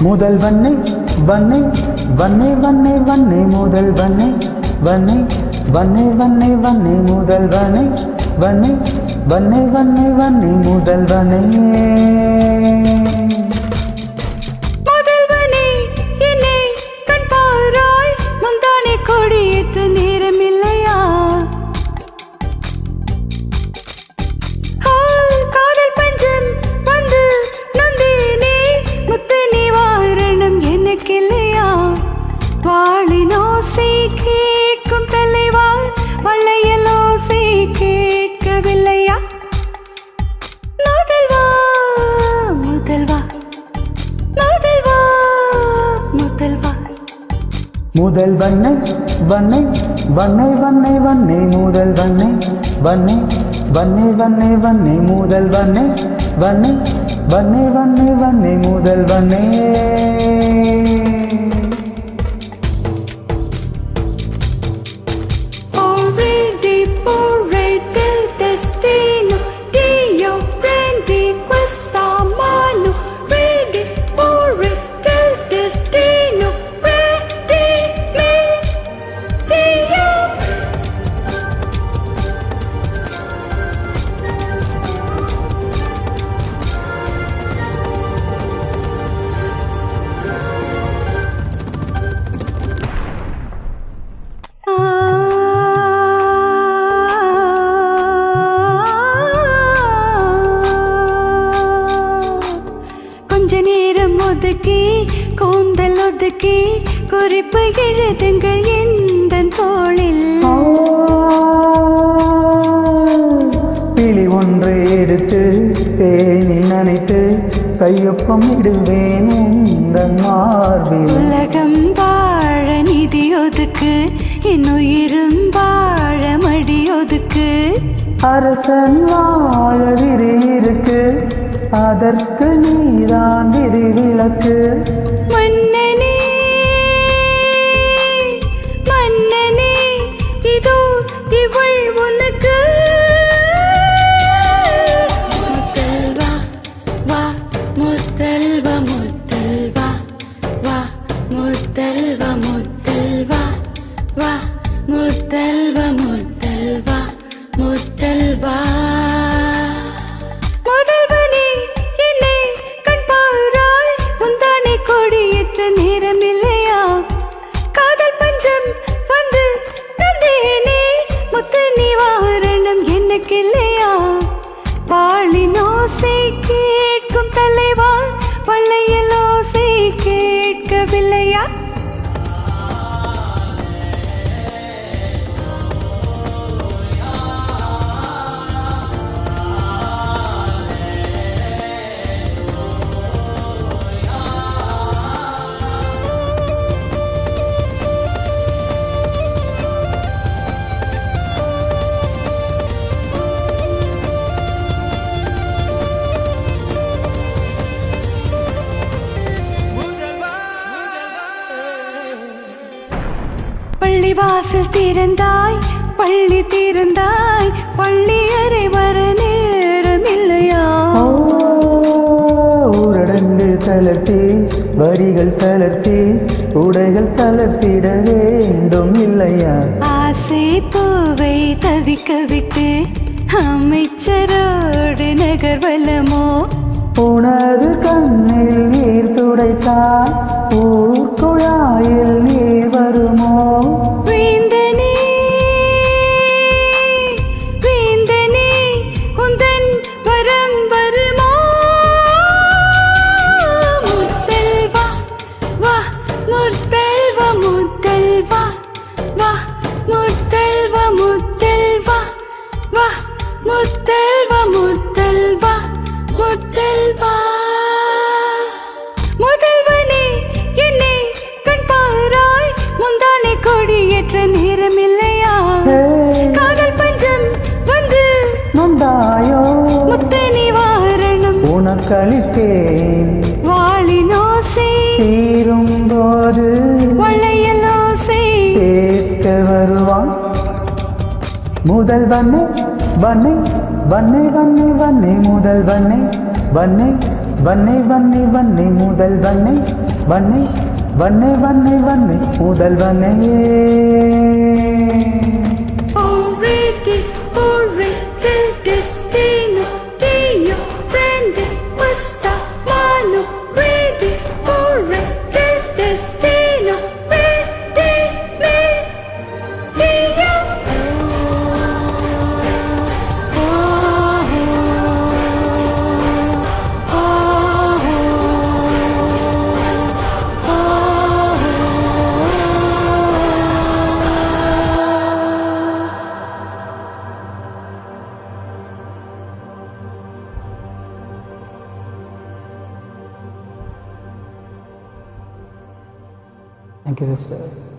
முதல் வண்ணை வண்ணை வண்ணை வண்ணை வண்ணை முதல் வண்ணை வண்ணை வண்ணை வண்ணை வண்ணை முதல் வண்ணை வண்ணை வண்ணை வண்ணை வண்ணை முதல் வண்ணை கேட்கும் தலைவாள் வள்ளையல் ஓசை கேட்கவில்லையா முதல்வா முதல்வா முதல்வா முதல்வா முதல் வண்ணை வண்ணை வண்ணை வண்ணை வண்ணை முதல் வண்ணை வண்ணை வண்ணை வண்ணை வண்ணை முதல் வண்ணை வண்ணை வண்ணை வண்ணை வண்ணை முதல் வண்ணே ஒதுக்கி குறிப்பு எழுதுங்கள் எந்த தோளில் பிழி ஒன்றை எடுத்து தேனி நனைத்து கையொப்பம் இடுவேன் உந்தன் மார்பில். உலகம் வாழ நிதி ஒதுக்கு என் உயிரும் வாழ மடி ஒதுக்கு. அரசன் வாழ விரி இருக்கு அதற்கு நீதான் விரி முத்து நிவாரணம் எனக்கு இல்லையா வாழின் ஓசை கேட்கும் தலைவா பள்ளையில் ஓசை கேட்கவில்லையா? பள்ளி வாசல் திறந்தாய் பள்ளி திறந்தாய் பள்ளி அறை வர நேரம் இல்லையா? ஊரடங்கு தளர்த்தி வரிகள் தளர்த்தி உடைகள் தளர்த்திட வேண்டும் இல்லையா? ஆசை பூவை தவிக்க விட்டு அமைச்சரோடு நகர்வலமோ? உனது கண்ணில் நீர் துடைத்தால் நொந்தாயோ முத்த நிவாரணம் உனக்களித்தேன் வாழின் ஓசை தீரும் போது வளையல் ஓசை கேட்க வருவான் முதல் வண்ணை வண்ணை வண்ணை வண்ணை வண்ணை முதல் வண்ணை வண்ணை வண்ணை வண்ணை வண்ணை முதல் Vannai Vannai Vannai Vannai Vannai முதல்வனையே Already, Thank you, sister.